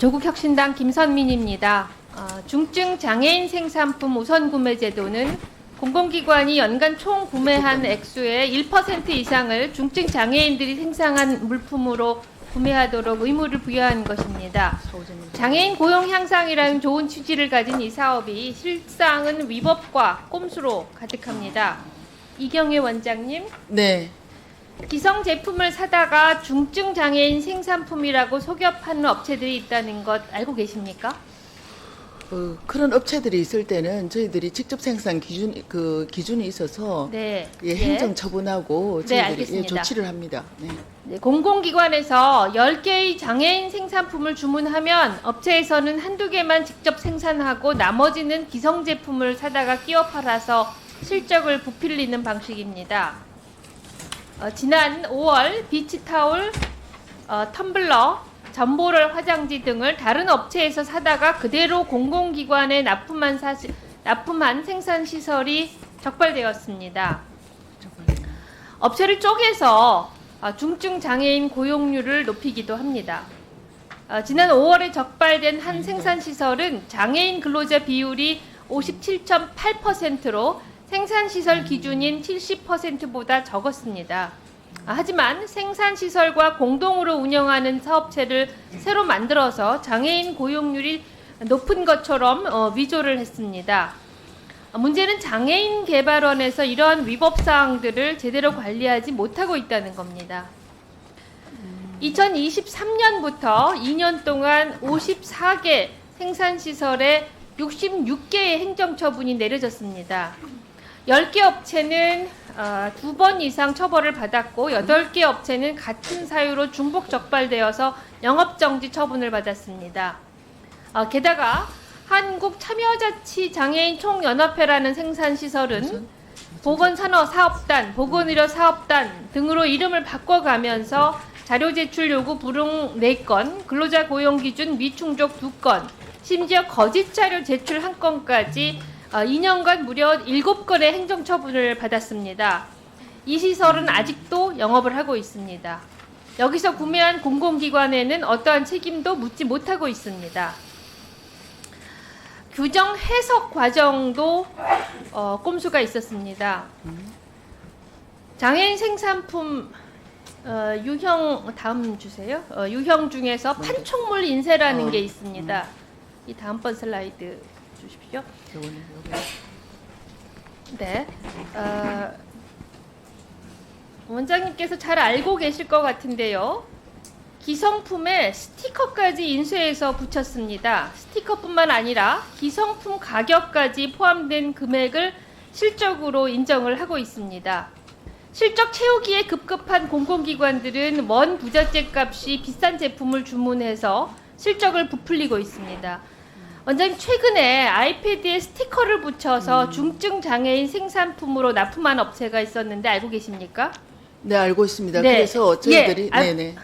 조국혁신당 김선민입니다. 어, 중증 장애인 생산품 우선 구매 제도는 공공기관이 연간 총 구매한 액수의 1% 이상을 중증 장애인들이 생산한 물품으로 구매하도록 의무를 부여한 것입니다. 장애인 고용 향상이라는 좋은 취지를 가진 이 사업이 실상은 위법과 꼼수로 가득합니다. 이경혜 원장님, 네, 기성 제품을 사다가 중증 장애인 생산품이라고 속여 파는 업체들이 있다는 것 알고 계십니까? 어, 그런 업체들이 있을 때는 저희들이 직접 생산 기준 그 기준이 있어서 네. 예, 행정 처분하고 네, 저희들이 예, 알겠습니다. 조치를 합니다. 네. 네, 공공기관에서 10개의 장애인 생산품을 주문하면 업체에서는 한두 개만 직접 생산하고 나머지는 기성 제품을 사다가 끼워 팔아서 실적을 부풀리는 방식입니다. 어, 지난 5월 비치타올, 어, 텀블러, 전보럴 화장지 등을 다른 업체에서 사다가 그대로 공공기관에 납품한 사실, 납품한 생산 시설이 적발되었습니다. 업체를 쪼개서 아, 중증 장애인 고용률을 높이기도 합니다. 아, 지난 5월에 적발된 한 생산 시설은 장애인 근로자 비율이 57.8%로 생산 시설 기준인 70%보다 적었습니다. 아, 하지만 생산 시설과 공동으로 운영하는 사업체를 새로 만들어서 장애인 고용률이 높은 것처럼 어, 위조를 했습니다. 아, 문제는 장애인 개발원에서 이러한 위법 사항들을 제대로 관리하지 못하고 있다는 겁니다. 2023년부터 2년 동안 54개 생산시설에 66개의 행정처분이 내려졌습니다. 10개 업체는 어, 두번 이상 처벌을 받았고 8개 업체는 같은 사유로 중복 적발되어서 영업정지 처분을 받았습니다. 어, 게다가 한국참여자치장애인 총연합회라는 생산시설은 보건산업사업단, 보건의료사업단 등으로 이름을 바꿔가면서 자료 제출 요구 불응 4건, 근로자 고용 기준 미충족 2건, 심지어 거짓 자료 제출 1건까지 2년간 무려 7건의 행정처분을 받았습니다. 이 시설은 아직도 영업을 하고 있습니다. 여기서 구매한 공공기관에는 어떠한 책임도 묻지 못하고 있습니다. 규정 해석 과정도 어, 꼼수가 있었습니다. 장애인 생산품 어, 유형 다음 주세요. 어, 유형 중에서 판촉물 인쇄라는 어, 게 있습니다. 이 다음번 슬라이드 주십시오. 네. 어, 원장님께서 잘 알고 계실 것 같은데요. 기성품에 스티커까지 인쇄해서 붙였습니다. 스티커뿐만 아니라 기성품 가격까지 포함된 금액을 실적으로 인정을 하고 있습니다. 실적 채우기에 급급한 공공기관들은 원 부자재 값이 비싼 제품을 주문해서 실적을 부풀리고 있습니다. 원장님 최근에 아이패드에 스티커를 붙여서 중증 장애인 생산품으로 납품한 업체가 있었는데 알고 계십니까? 네, 알고 있습니다. 네. 그래서 저희들이 예, 아, 네네.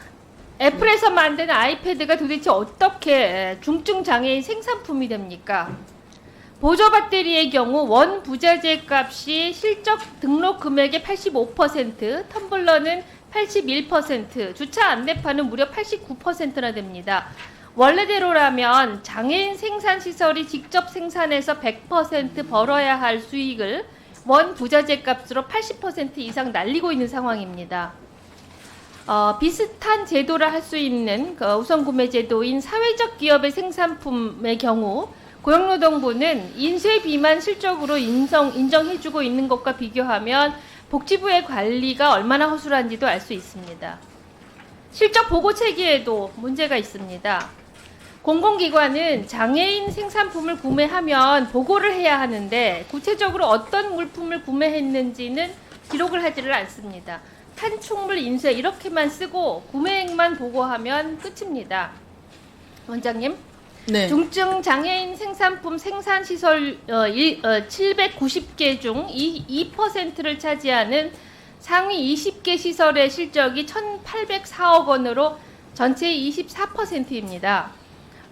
애플에서 만든 아이패드가 도대체 어떻게 중증 장애인 생산품이 됩니까? 보조 배터리의 경우 원 부자재 값이 실적 등록 금액의 85%, 텀블러는 81%, 주차 안내판은 무려 89%나 됩니다. 원래대로라면 장애인 생산 시설이 직접 생산해서 100% 벌어야 할 수익을 원 부자재 값으로 80% 이상 날리고 있는 상황입니다. 어, 비슷한 제도를 할 수 있는 그 우선 구매 제도인 사회적 기업의 생산품의 경우 고용노동부는 인쇄 비만 실적으로 인정, 인정해주고 있는 것과 비교하면 복지부의 관리가 얼마나 허술한지도 알 수 있습니다. 실적 보고 체계에도 문제가 있습니다. 공공기관은 장애인 생산품을 구매하면 보고를 해야 하는데 구체적으로 어떤 물품을 구매했는지는 기록을 하지를 않습니다. 판촉물 인쇄 이렇게만 쓰고 구매액만 보고하면 끝입니다. 원장님, 네. 중증 장애인 생산품 생산 시설 어, 일- 어, 790개 중 2, 2%를 차지하는 상위 20개 시설의 실적이 1,804억 원으로 전체의 24%입니다.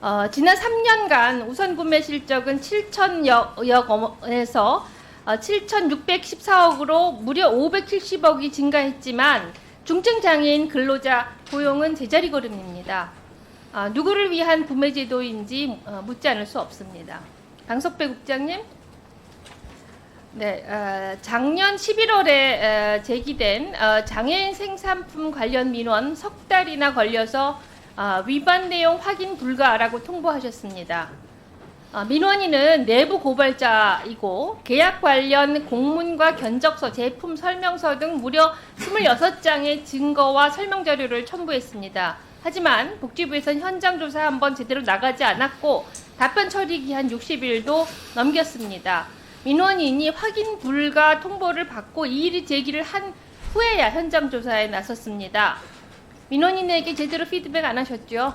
어, 지난 3년간 우선 구매 실적은 7천여 원에서 어, 7,614억으로 무려 570억이 증가했지만 중증 장애인 근로자 고용은 제자리 걸음입니다. 아, 누구를 위한 구매 제도인지 어, 묻지 않을 수 없습니다. 강석배 국장님. 네, 어, 작년 11월에 제기된 어, 장애인 생산품 관련 민원 석 달이나 걸려서 어, 위반 내용 확인 불가라고 통보하셨습니다. 어, 민원인은 내부 고발자이고 계약 관련 공문과 견적서, 제품 설명서 등 무려 26장의 증거와 설명 자료를 첨부했습니다. 하지만 복지부에선 현장 조사 한번 제대로 나가지 않았고 답변 처리 기한 60일도 넘겼습니다. 민원인이 확인 불가 통보를 받고 이의를 제기를 한 후에야 현장 조사에 나섰습니다. 민원인에게 제대로 피드백 안 하셨죠?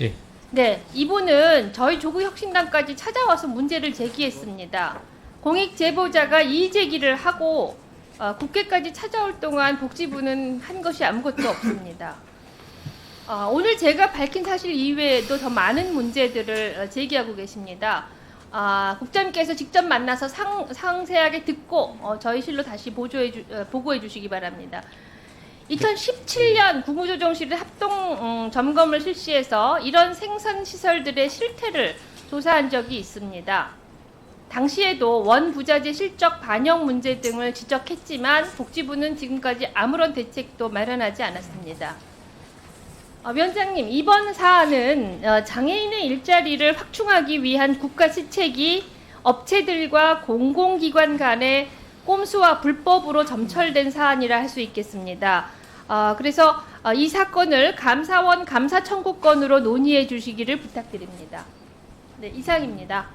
예. 네, 이분은 저희 조국혁신당까지 찾아와서 문제를 제기했습니다. 공익 제보자가 이의 제기를 하고 어, 국회까지 찾아올 동안 복지부는 한 것이 아무것도 없습니다. 어, 오늘 제가 밝힌 사실 이외에도 더 많은 문제들을 어, 제기하고 계십니다. 아, 국장님께서 직접 만나서 상, 상세하게 듣고 어, 저희 실로 다시 보조해 주, 어, 보고해 주시기 바랍니다. 2017년 국무조정실이 합동 음, 점검을 실시해서 이런 생산 시설들의 실태를 조사한 적이 있습니다. 당시에도 원 부자재 실적 반영 문제 등을 지적했지만 복지부는 지금까지 아무런 대책도 마련하지 않았습니다. 어, 위원장님, 이번 사안은 어, 장애인의 일자리를 확충하기 위한 국가 시책이 업체들과 공공기관 간의 꼼수와 불법으로 점철된 사안이라 할 수 있겠습니다. 어, 그래서 어, 이 사건을 감사원 감사 청구권으로 논의해 주시기를 부탁드립니다. 네, 이상입니다.